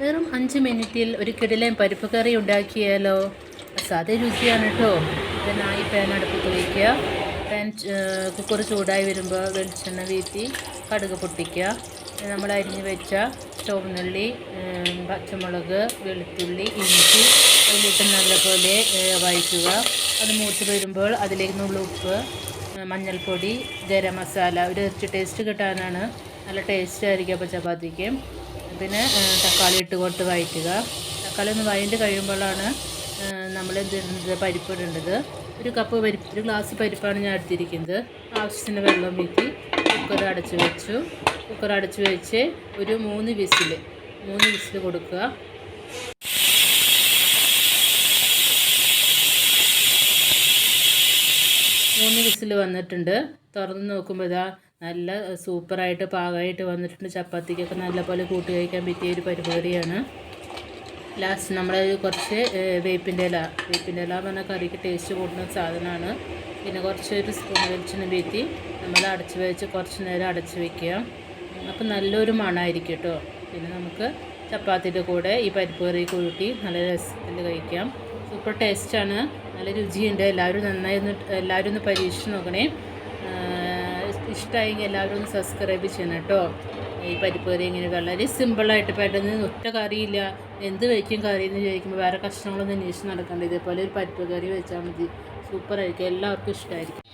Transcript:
വെറും അഞ്ച് മിനിറ്റിൽ ഒരു കിടിലൻ പരിപ്പ് കറി ഉണ്ടാക്കിയാലോ? സാധ്യ രുചിയാണ് കേട്ടോ. ഇതിനായി പാൻ അടുപ്പത്ത് വയ്ക്കുക പാൻ കുക്കർ ചൂടായി വരുമ്പോൾ വെളിച്ചെണ്ണ വീത്തി കടുക് പൊട്ടിക്കുക. നമ്മൾ അരിഞ്ഞ് വെച്ച ചുവന്നുള്ളി പച്ചമുളക് വെളുത്തുള്ളി ഇഞ്ചി അതിലിട്ട് നല്ലപോലെ വഴറ്റുക. അത് മൂത്ത് വരുമ്പോൾ അതിലേക്ക് നുള്ള ഉപ്പ് ഏ, മഞ്ഞൾപ്പൊടി ഗരം മസാല. ഒരു ഇറച്ചി ടേസ്റ്റ് കിട്ടാനാണ്. നല്ല ടേസ്റ്റ് ആയിരിക്കും അപ്പോൾ ചപ്പാത്തിക്ക്. പിന്നെ തക്കാളി ഇട്ട് കൊടുത്ത് വഴറ്റുക. തക്കാളി ഒന്ന് വഴണ്ട് കഴിയുമ്പോഴാണ് നമ്മൾ എന്ത് പരിപ്പ് ഇടേണ്ടത്. ഒരു കപ്പ് പരിപ്പ് ഒരു ഗ്ലാസ് പരിപ്പാണ് ഞാൻ എടുത്തിരിക്കുന്നത്. ആവശ്യത്തിന് വെള്ളം വീത്തി കുക്കർ അടച്ച് വെച്ചു. കുക്കർ അടച്ച് വെച്ച് ഒരു മൂന്ന് വിസിൽ മൂന്ന് വിസിൽ കൊടുക്കുക. മൂന്ന് വിസിൽ വന്നിട്ടുണ്ട്. തുറന്ന് നോക്കുമ്പോൾ നല്ല സൂപ്പറായിട്ട് പാകമായിട്ട് വന്നിട്ടുണ്ട്. ചപ്പാത്തിക്കൊക്കെ നല്ലപോലെ കൂട്ടി കഴിക്കാൻ പറ്റിയ ഒരു പരിപാടിയാണ്. ലാസ്റ്റ് നമ്മൾ കുറച്ച് വേപ്പിന്റെ ഇല വേപ്പിന്റെ ഇല പറഞ്ഞാൽ കറിക്ക് ടേസ്റ്റ് കൂടുന്ന സാധനമാണ്. പിന്നെ കുറച്ച് ഒരു സ്പൂൺ വെളിച്ചെണ്ണ വീത്തി നമ്മൾ അടച്ച് വെച്ച് കുറച്ച് നേരം അടച്ച് വെക്കുക. അപ്പം നല്ലൊരു മണമായിരിക്കും കേട്ടോ. പിന്നെ നമുക്ക് ചപ്പാത്തിന്റെ കൂടെ ഈ പരിപ്പ് കറി കൂട്ടി നല്ല രസത്തിൽ കഴിക്കാം. സൂപ്പർ ടേസ്റ്റാണ് നല്ല രുചിയുണ്ട്. എല്ലാവരും നന്നായി ഒന്ന് എല്ലാവരും ഒന്ന് പരീക്ഷിച്ച് നോക്കണേ. ഇഷ്ടമായെങ്കിൽ എല്ലാവരും സബ്സ്ക്രൈബ് ചെയ്യണം കേട്ടോ. ഈ പരിപ്പ് കറി ഇങ്ങനെ വളരെ സിമ്പിളായിട്ട് പെട്ടെന്ന് ഒറ്റ കറിയില്ല. എന്ത് വയ്ക്കും കറി എന്ന് ചോദിക്കുമ്പോൾ വേറെ കഷ്ണങ്ങളൊന്നും അന്വേഷിച്ച് നടക്കണ്ട. ഇതേപോലെ ഒരു പരിപ്പ് കറി വെച്ചാൽ മതി സൂപ്പറായിരിക്കും എല്ലാവർക്കും ഇഷ്ടമായിരിക്കും